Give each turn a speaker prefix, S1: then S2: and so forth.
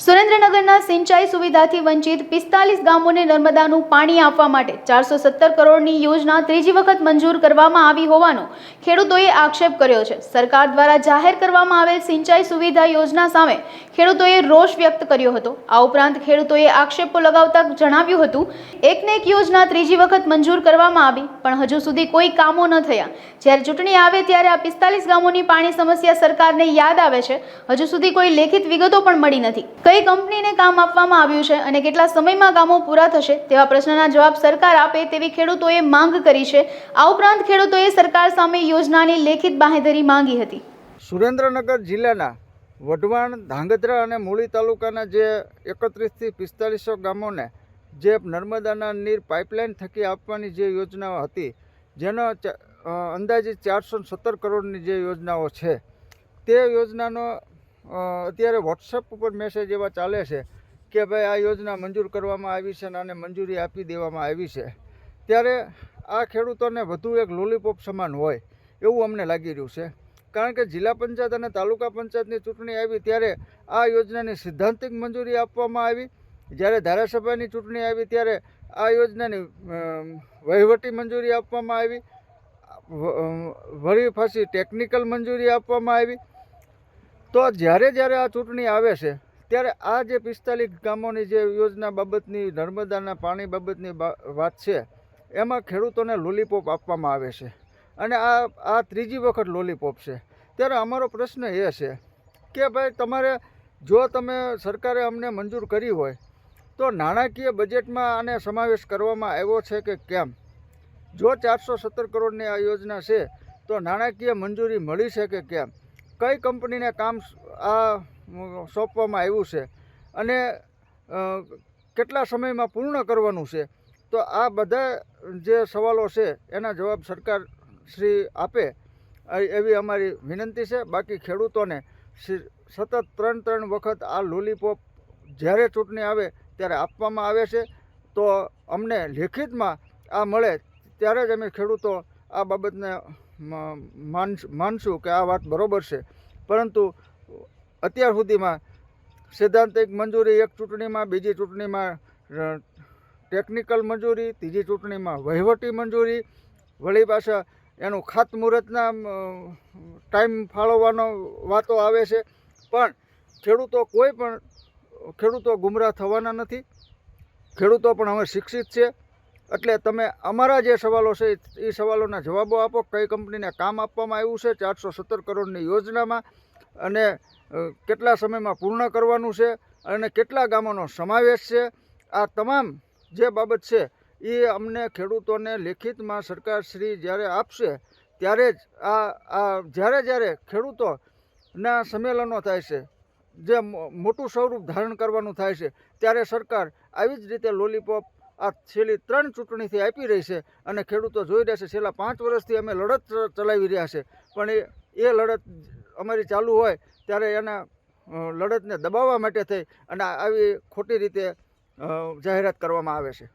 S1: それ સુરેન્દ્રનગરના સિંચાઈ સુવિધાથી વંચિત પિસ્તાલીસ ગામોને નર્મદાનું પાણી આપવા માટે ચારસો સત્તર કરોડની યોજના ત્રીજી વખત મંજૂર કરવામાં આવી હોવાનો ખેડૂતોએ આક્ષેપ કર્યો છે. સરકાર દ્વારા જાહેર કરવામાં આવેલ સિંચાઈ સુવિધા યોજના સામે ખેડૂતોએ રોષ વ્યક્ત કર્યો હતો. આ ઉપરાંત ખેડૂતોએ આક્ષેપો લગાવતા જણાવ્યું હતું, એકને એક યોજના ત્રીજી વખત મંજૂર કરવામાં આવી, પણ હજુ સુધી કોઈ કામો ન થયા. જ્યારે ચૂંટણી આવે ત્યારે આ પિસ્તાલીસ ગામોની પાણી સમસ્યા સરકારને યાદ આવે છે. હજુ સુધી કોઈ લેખિત વિગતો પણ મળી નથી. કઈ કંપનીને કામ આપવામાં આવ્યું છે અને કેટલા સમયમાં કામો પૂરા થશે તેવા પ્રશ્નના જવાબ સરકાર આપે તેવી ખેડૂતોએ માંગ કરી છે. આ ઉપરાંત ખેડૂતોએ સરકાર સામે યોજનાની લેખિત બાંહેધરી માંગી હતી.
S2: સુરેન્દ્રનગર જિલ્લાના વઢવાણ, ધાંગધ્રા અને મૂળી તાલુકાના જે એકત્રીસથી પિસ્તાલીસો ગામોને જે નર્મદાના નીર પાઇપલાઇન થકી આપવાની જે યોજનાઓ હતી, જેનો અંદાજિત ચારસો સત્તર કરોડની જે યોજનાઓ છે, તે યોજનાનો અત્યારે વોટ્સઅપ ઉપર મેસેજ એવા ચાલે છે કે ભાઈ આ યોજના મંજૂર કરવામાં આવી છે અને આને મંજૂરી આપી દેવામાં આવી છે. ત્યારે આ ખેડૂતોને વધુ એક લોલીપોપ સમાન હોય એવું અમને લાગી રહ્યું છે. કારણ કે જિલ્લા પંચાયત અને તાલુકા પંચાયતની ચૂંટણી આવી ત્યારે આ યોજનાની સિદ્ધાંતિક મંજૂરી આપવામાં આવી. જ્યારે ધારાસભાની ચૂંટણી આવી ત્યારે આ યોજનાની વહીવટી મંજૂરી આપવામાં આવી. વળી પાછી ટેકનિકલ મંજૂરી આપવામાં આવી. તો જ્યારે જ્યારે આ ચૂંટણી આવે છે, ત્યારે આ જે પિસ્તાલીસ ગામોની જે યોજના બાબતની, નર્મદાના પાણી બાબતની વાત છે, એમાં ખેડૂતોને લોલીપોપ આપવામાં આવે છે. અને આ આ ત્રીજી વખત લોલીપોપ છે. ત્યારે અમારો પ્રશ્ન એ છે કે ભાઈ તમારે, જો તમે સરકારે અમને મંજૂર કરી હોય, તો નાણાકીય બજેટમાં આને સમાવેશ કરવામાં આવ્યો છે કે કેમ? જો ચારસો સત્તર કરોડની આ યોજના છે, તો નાણાકીય મંજૂરી મળી છે કે કેમ? કઈ કંપનીને કામ આ સોંપવામાં આવ્યું છે અને કેટલા સમયમાં પૂર્ણ કરવાનું છે? તો આ બધા જે સવાલો છે, એના જવાબ સરકાર શ્રી આપે. એવી અમારી વિનંતી છે. બાકી ખેડૂતોને સતત ત્રણ ત્રણ વખત આ લોલીપોપ જ્યારે ચૂંટણી આવે ત્યારે આપવામાં આવે છે. તો અમને લેખિતમાં આ મળે, ત્યારે જ અમે ખેડૂતો આ બાબતને માનશું કે આ વાત બરાબર છે. પરંતુ અત્યાર સુધીમાં સૈદ્ધાંતિક મંજૂરી, એક ચૂંટણીમાં, બીજી ચૂંટણીમાં ટેકનિકલ મંજૂરી, ત્રીજી ચૂંટણીમાં વહીવટી મંજૂરી, વળી પાછા એનું ખાતમુહૂર્તના ટાઈમ ફાળવવાનો વાતો આવે છે. પણ ખેડૂતો કોઈ પણ, ખેડૂતો ગુમરાહ થવાના નથી. ખેડૂતો પણ હવે શિક્ષિત છે. એટલે તમે અમારા જે સવાલો છે, એ સવાલોના જવાબો આપો. કઈ કંપનીને કામ આપવામાં આવ્યું છે? ચારસો સત્તર કરોડની યોજનામાં. અને કેટલા સમયમાં પૂર્ણ કરવાનું છે? અને કેટલા ગામોનો સમાવેશ છે? આ તમામ જે બાબત છે, એ અમને ખેડૂતોને લેખિતમાં સરકારશ્રી જ્યારે આપશે, ત્યારે જ આ આ જ્યારે જ્યારે ખેડૂતોના સંમેલનો થાય છે, જે મોટું સ્વરૂપ ધારણ કરવાનું થાય છે, ત્યારે સરકાર આવી જ રીતે લોલીપોપ આ છેલ્લી ત્રણ ચૂંટણીથી આપી રહી છે અને ખેડૂતો જોઈ રહ્યા છે, છેલ્લા પાંચ વર્ષથી અમે લડત ચલાવી રહ્યા છે. પણ એ એ લડત અમારી ચાલુ હોય ત્યારે એના લડતને દબાવવા માટે થઈ અને આવી ખોટી રીતે જાહેરાત કરવામાં આવે છે.